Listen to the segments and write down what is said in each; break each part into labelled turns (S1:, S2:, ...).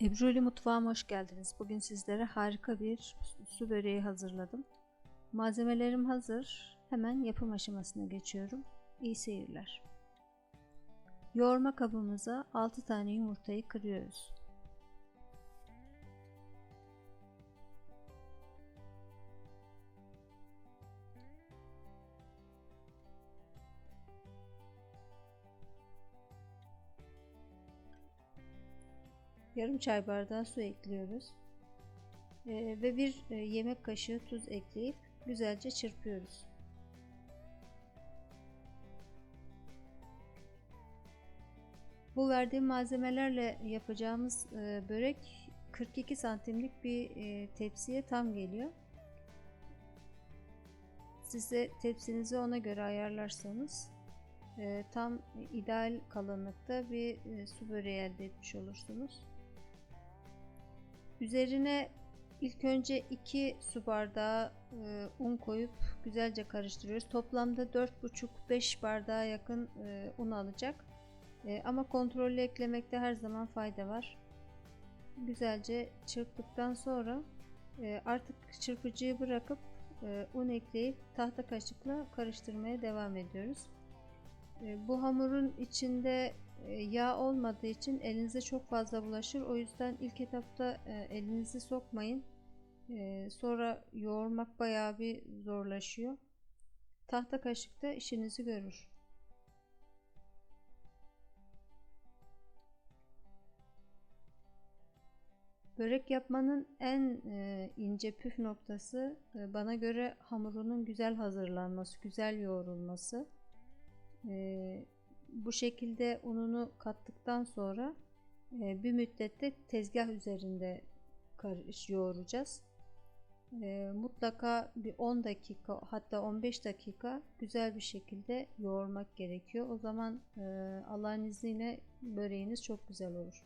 S1: Ebruli mutfağıma hoş geldiniz. Bugün sizlere harika bir su böreği hazırladım. Malzemelerim hazır. Hemen yapım aşamasına geçiyorum. İyi seyirler. Yoğurma kabımıza 6 tane yumurtayı kırıyoruz. Yarım çay bardağı su ekliyoruz. Ee, ve bir e, yemek kaşığı tuz ekleyip güzelce çırpıyoruz. Bu verdiğim malzemelerle yapacağımız e, börek 42 santimlik bir e, tepsiye tam geliyor. Siz de tepsinizi ona göre ayarlarsanız e, tam ideal kalınlıkta bir e, su böreği elde etmiş olursunuz. Üzerine ilk önce 2 su bardağı e, un koyup güzelce karıştırıyoruz. Toplamda 4,5-5 bardağa yakın e, un alacak. E, ama kontrollü eklemekte her zaman fayda var. Güzelce çırptıktan sonra e, artık çırpıcıyı bırakıp e, un ekleyip tahta kaşıkla karıştırmaya devam ediyoruz. E, bu hamurun içinde e, yağ olmadığı için elinize çok fazla bulaşır. O yüzden ilk etapta e, elinizi sokmayın. E, sonra yoğurmak bayağı bir zorlaşıyor. Tahta kaşıkta işinizi görür. Börek yapmanın en e, ince püf noktası bana göre hamurunun güzel hazırlanması, güzel yoğrulması. Bu şekilde ununu kattıktan sonra bir müddette tezgah üzerinde karış yoğuracağız. Mutlaka bir 10 dakika hatta 15 dakika güzel bir şekilde yoğurmak gerekiyor. O zaman Allah'ın izniyle böreğiniz çok güzel olur.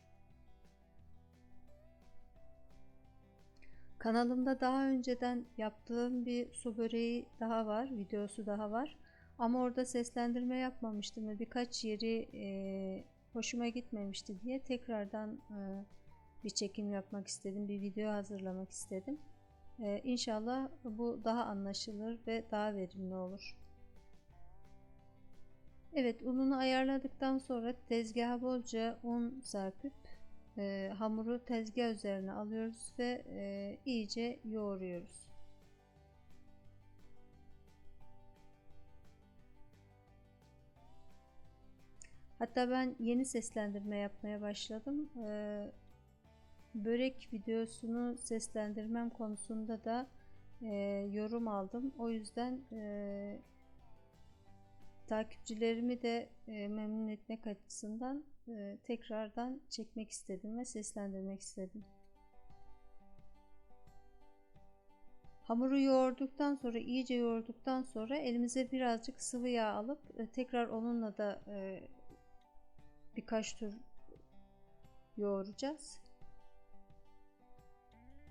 S1: Kanalımda daha önceden yaptığım bir su böreği daha var, videosu daha var. Ama orada seslendirme yapmamıştım ve birkaç yeri e, hoşuma gitmemişti diye tekrardan e, bir çekim yapmak istedim, bir video hazırlamak istedim. E, inşallah bu daha anlaşılır ve daha verimli olur. Evet, ununu ayarladıktan sonra tezgaha bolca un serpip e, hamuru tezgah üzerine alıyoruz ve e, iyice yoğuruyoruz. Hatta ben yeni seslendirme yapmaya başladım. Ee, börek videosunu seslendirmem konusunda da e, yorum aldım. O yüzden e, takipçilerimi de e, memnun etmek açısından e, tekrardan çekmek istedim ve seslendirmek istedim. Hamuru yoğurduktan sonra iyice yoğurduktan sonra elimize birazcık sıvı yağ alıp tekrar onunla da birkaç tur yoğuracağız.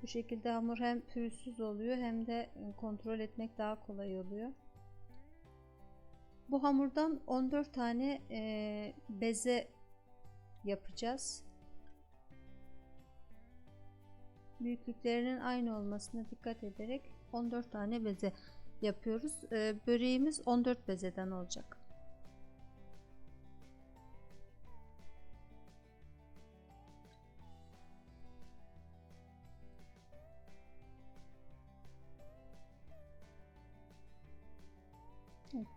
S1: Bu şekilde hamur hem pürüzsüz oluyor hem de kontrol etmek daha kolay oluyor. Bu hamurdan 14 tane e, beze yapacağız. Büyüklüklerinin aynı olmasına dikkat ederek 14 tane beze yapıyoruz. E, böreğimiz 14 bezeden olacak.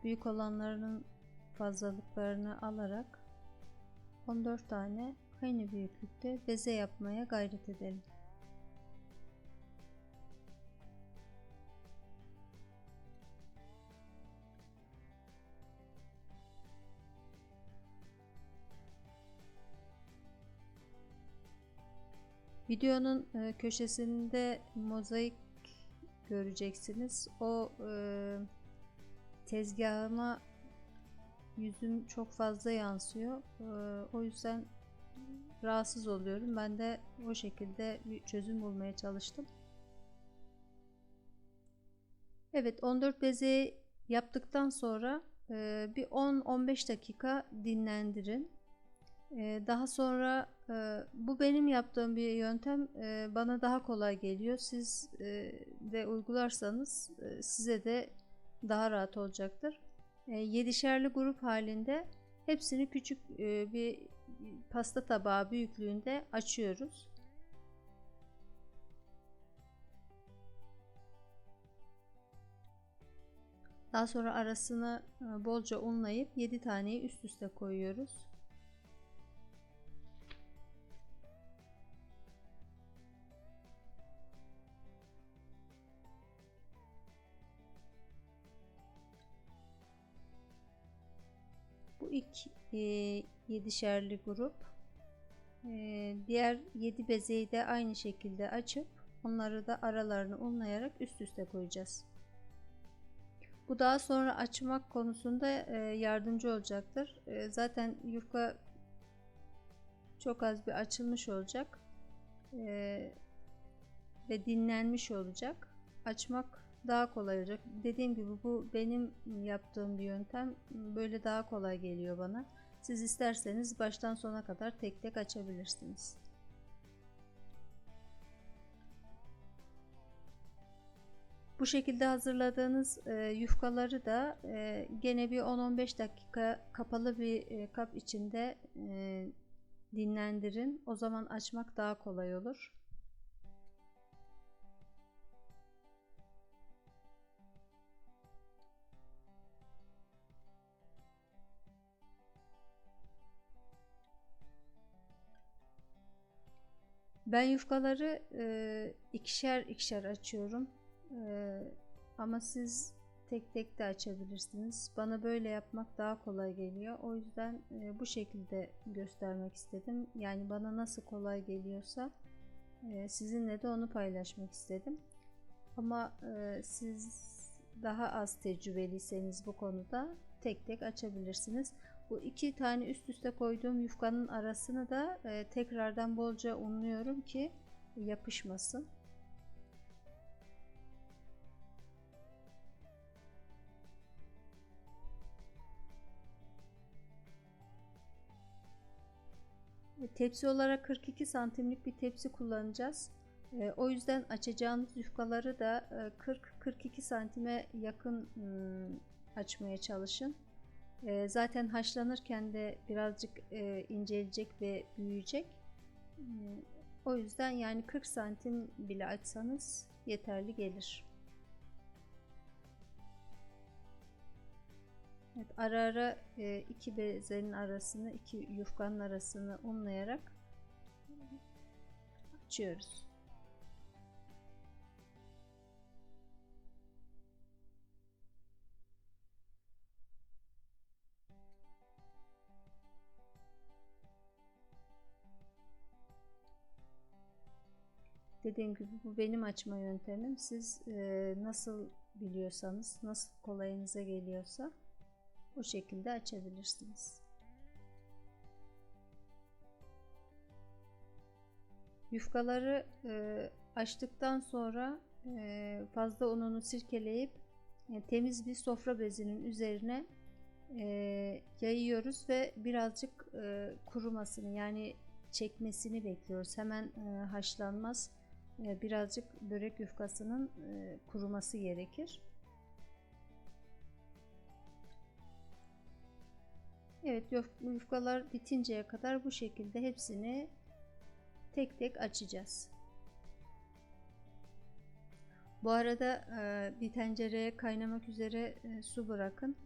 S1: Büyük olanlarının fazlalıklarını alarak 14 tane aynı büyüklükte beze yapmaya gayret edelim. Videonun e, köşesinde mozaik göreceksiniz. O e, tezgahıma yüzüm çok fazla yansıyor. Ee, o yüzden rahatsız oluyorum. Ben de o şekilde bir çözüm bulmaya çalıştım. Evet 14 beze yaptıktan sonra e, bir 10-15 dakika dinlendirin. E, daha sonra e, bu benim yaptığım bir yöntem bana daha kolay geliyor. Siz de uygularsanız size de daha rahat olacaktır. E, yedişerli grup halinde hepsini küçük e, bir pasta tabağı büyüklüğünde açıyoruz. Daha sonra arasını e, bolca unlayıp 7 taneyi üst üste koyuyoruz. İlk e, yedişerli grup. E, diğer 7 bezeyi de aynı şekilde açıp onları da aralarını unlayarak üst üste koyacağız. Bu daha sonra açmak konusunda e, yardımcı olacaktır. E, zaten yufka çok az bir açılmış olacak e, ve dinlenmiş olacak. Açmak daha kolay olacak. Dediğim gibi bu benim yaptığım bir yöntem. Böyle daha kolay geliyor bana. Siz isterseniz baştan sona kadar tek tek açabilirsiniz. Bu şekilde hazırladığınız e, yufkaları da e, gene bir 10-15 dakika kapalı bir e, kap içinde e, dinlendirin. O zaman açmak daha kolay olur. Ben yufkaları e, ikişer ikişer açıyorum. Ee, ama siz tek tek de açabilirsiniz. Bana böyle yapmak daha kolay geliyor. O yüzden e, bu şekilde göstermek istedim. Yani bana nasıl kolay geliyorsa e, sizinle de onu paylaşmak istedim. Ama e, siz daha az tecrübeliyseniz bu konuda tek tek açabilirsiniz. Bu iki tane üst üste koyduğum yufkanın arasını da e, tekrardan bolca unluyorum ki yapışmasın. Tepsi olarak 42 santimlik bir tepsi kullanacağız. E, o yüzden açacağınız yufkaları da 40-42 e, santime yakın ıı, açmaya çalışın. E, zaten haşlanırken de birazcık e, ve büyüyecek. E, o yüzden yani 40 santim bile açsanız yeterli gelir. Evet, ara ara e, iki bezenin arasını, iki yufkanın arasını unlayarak açıyoruz. Dediğim gibi bu benim açma yöntemim. Siz e, nasıl biliyorsanız, nasıl kolayınıza geliyorsa bu şekilde açabilirsiniz. Yufkaları e, açtıktan sonra e, fazla ununu sirkeleyip e, temiz bir sofra bezinin üzerine e, yayıyoruz ve birazcık e, kurumasını yani çekmesini bekliyoruz. Hemen e, haşlanmaz. E, birazcık börek yufkasının e, kuruması gerekir. Evet yufkalar bitinceye kadar bu şekilde hepsini tek tek açacağız. Bu arada e, bir tencereye kaynamak üzere su bırakın.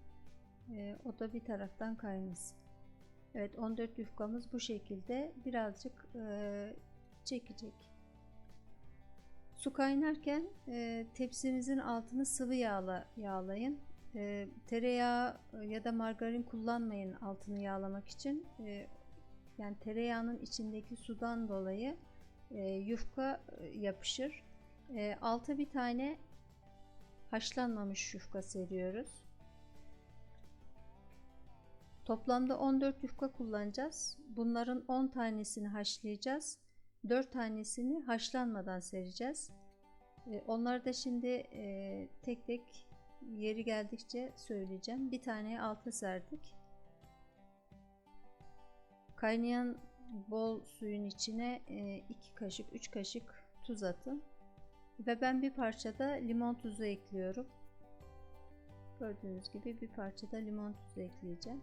S1: O da bir taraftan kaynasın. Evet 14 yufkamız bu şekilde birazcık çekecek. Su kaynarken tepsimizin altını sıvı yağla yağlayın. E, tereyağı ya da margarin kullanmayın altını yağlamak için. E, yani tereyağının içindeki sudan dolayı e, yufka e, yapışır. E, alta bir tane haşlanmamış yufka seriyoruz. Toplamda 14 yufka kullanacağız. Bunların 10 tanesini haşlayacağız. 4 tanesini haşlanmadan sereceğiz. E, onları da şimdi e, tek tek yeri geldikçe söyleyeceğim. Bir tane altı serdik. Kaynayan bol suyun içine 2 kaşık 3 kaşık tuz atın. Ve ben bir parça da limon tuzu ekliyorum. Gördüğünüz gibi bir parça da limon tuzu ekleyeceğim.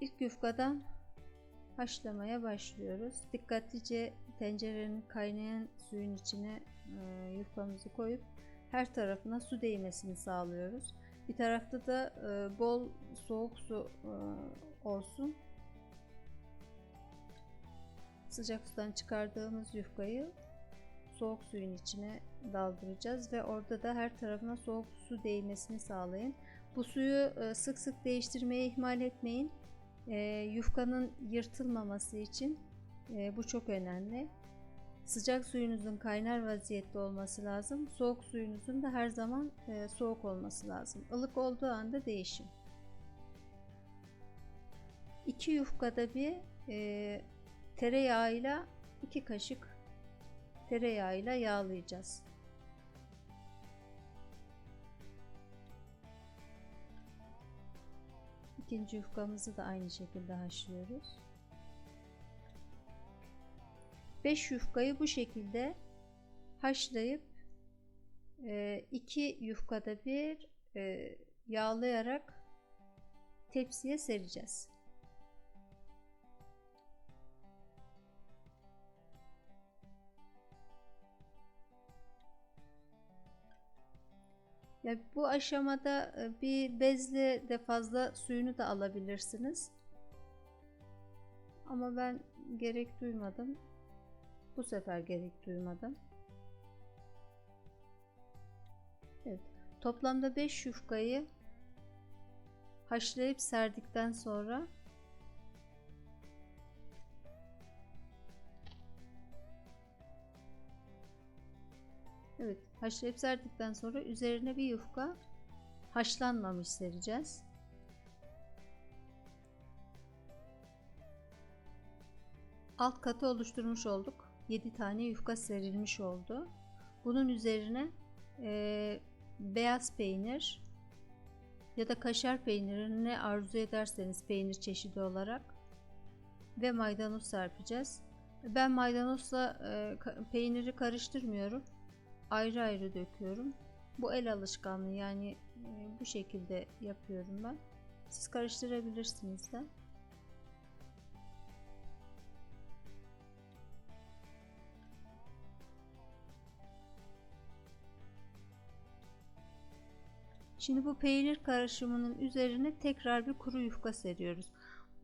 S1: İlk yufkadan haşlamaya başlıyoruz. Dikkatlice tencerenin kaynayan suyun içine e, yufkamızı koyup her tarafına su değmesini sağlıyoruz. Bir tarafta da e, bol soğuk su e, olsun. Sıcak sudan çıkardığımız yufkayı soğuk suyun içine daldıracağız ve orada da her tarafına soğuk su değmesini sağlayın. Bu suyu sık sık değiştirmeye ihmal etmeyin. E, yufkanın yırtılmaması için e, bu çok önemli. Sıcak suyunuzun kaynar vaziyette olması lazım. Soğuk suyunuzun da her zaman e, soğuk olması lazım. Ilık olduğu anda değişin. İki yufkada bir e, tereyağıyla iki kaşık tereyağıyla yağlayacağız. İkinci yufkamızı da aynı şekilde haşlıyoruz. 5 yufkayı bu şekilde haşlayıp 2 e, yufkada bir e, yağlayarak tepsiye sereceğiz. Ya bu aşamada e, bir bezle de fazla suyunu da alabilirsiniz. Ama ben gerek duymadım. Bu sefer gerek duymadım. Evet. Toplamda 5 yufkayı haşlayıp serdikten sonra Evet, haşlayıp serdikten sonra üzerine bir yufka haşlanmamış sereceğiz. Alt katı oluşturmuş olduk. 7 tane yufka serilmiş oldu. Bunun üzerine e, beyaz peynir ya da kaşar peynirini ne arzu ederseniz peynir çeşidi olarak ve maydanoz serpeceğiz. Ben maydanozla e, peyniri karıştırmıyorum. Ayrı ayrı döküyorum. Bu el alışkanlığı yani e, bu şekilde yapıyorum ben. Siz karıştırabilirsiniz de. Şimdi bu peynir karışımının üzerine tekrar bir kuru yufka seriyoruz.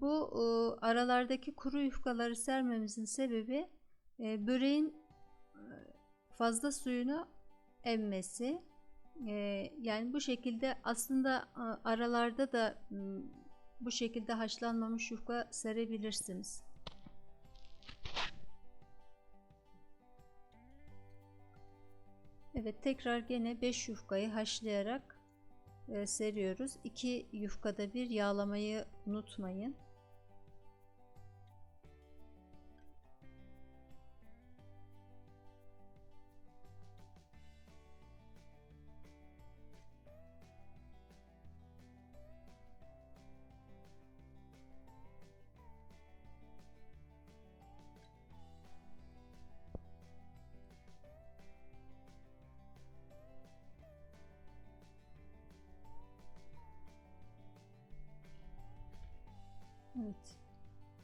S1: Bu e, aralardaki kuru yufkaları sermemizin sebebi e, böreğin fazla suyunu emmesi. E, yani bu şekilde aslında aralarda da bu şekilde haşlanmamış yufka serebilirsiniz. Evet tekrar gene 5 yufkayı haşlayarak e, seriyoruz. 2 yufkada bir yağlamayı unutmayın.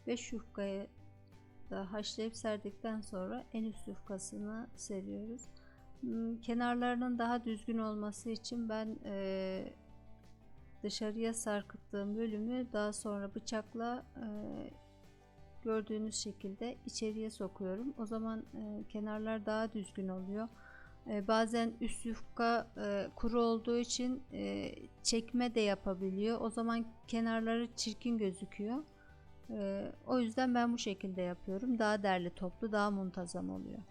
S1: 5 yufkayı da haşlayıp serdikten sonra en üst yufkasını seriyoruz. Hmm, kenarlarının daha düzgün olması için ben e, dışarıya sarkıttığım bölümü daha sonra bıçakla e, gördüğünüz şekilde içeriye sokuyorum. O zaman e, kenarlar daha düzgün oluyor. Bazen üst yufka kuru olduğu için çekme de yapabiliyor. O zaman kenarları çirkin gözüküyor. E, o yüzden ben bu şekilde yapıyorum. Daha derli toplu, daha muntazam oluyor.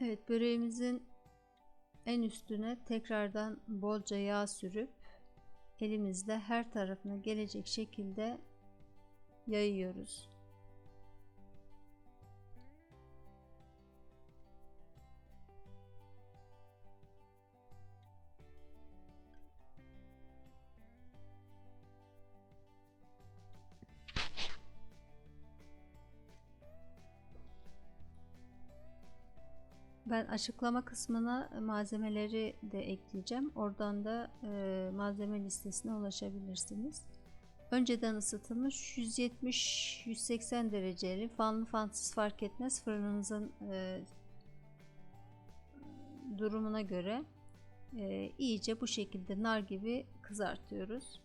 S1: Evet böreğimizin en üstüne tekrardan bolca yağ sürüp elimizle her tarafına gelecek şekilde yayıyoruz. Ben açıklama kısmına malzemeleri de ekleyeceğim. Oradan da e, malzeme listesine ulaşabilirsiniz. Önceden ısıtılmış 170-180 dereceli fanlı fansız fark etmez fırınınızın e, durumuna göre e, iyice bu şekilde nar gibi kızartıyoruz.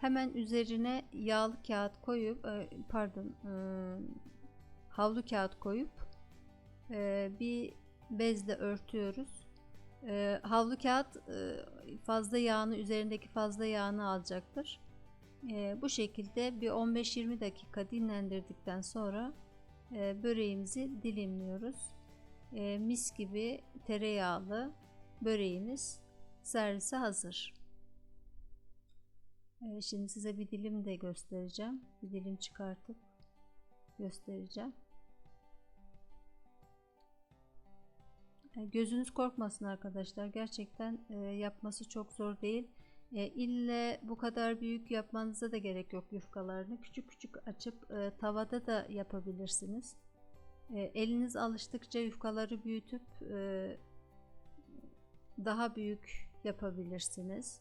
S1: Hemen üzerine yağlı kağıt koyup e, pardon e, havlu kağıt koyup e, bir bezle örtüyoruz. Havlu kağıt fazla yağını üzerindeki fazla yağını alacaktır. Bu şekilde bir 15-20 dakika dinlendirdikten sonra böreğimizi dilimliyoruz. Mis gibi tereyağlı böreğimiz servise hazır. Evet, şimdi size bir dilim de göstereceğim. Bir dilim çıkartıp göstereceğim. Gözünüz korkmasın arkadaşlar. Gerçekten e, yapması çok zor değil. E, ille bu kadar büyük yapmanıza da gerek yok yufkalarını. Küçük küçük açıp e, tavada da yapabilirsiniz. E, eliniz alıştıkça yufkaları büyütüp e, daha büyük yapabilirsiniz.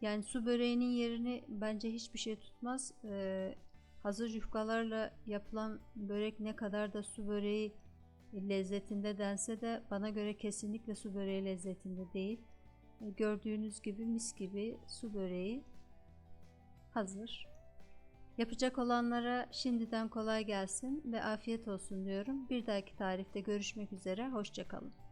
S1: Yani su böreğinin yerini bence hiçbir şey tutmaz. Ee, hazır yufkalarla yapılan börek ne kadar da su böreği lezzetinde dense de bana göre kesinlikle su böreği lezzetinde değil. Ee, gördüğünüz gibi mis gibi su böreği hazır. Yapacak olanlara şimdiden kolay gelsin ve afiyet olsun diyorum. Bir dahaki tarifte görüşmek üzere. Hoşçakalın.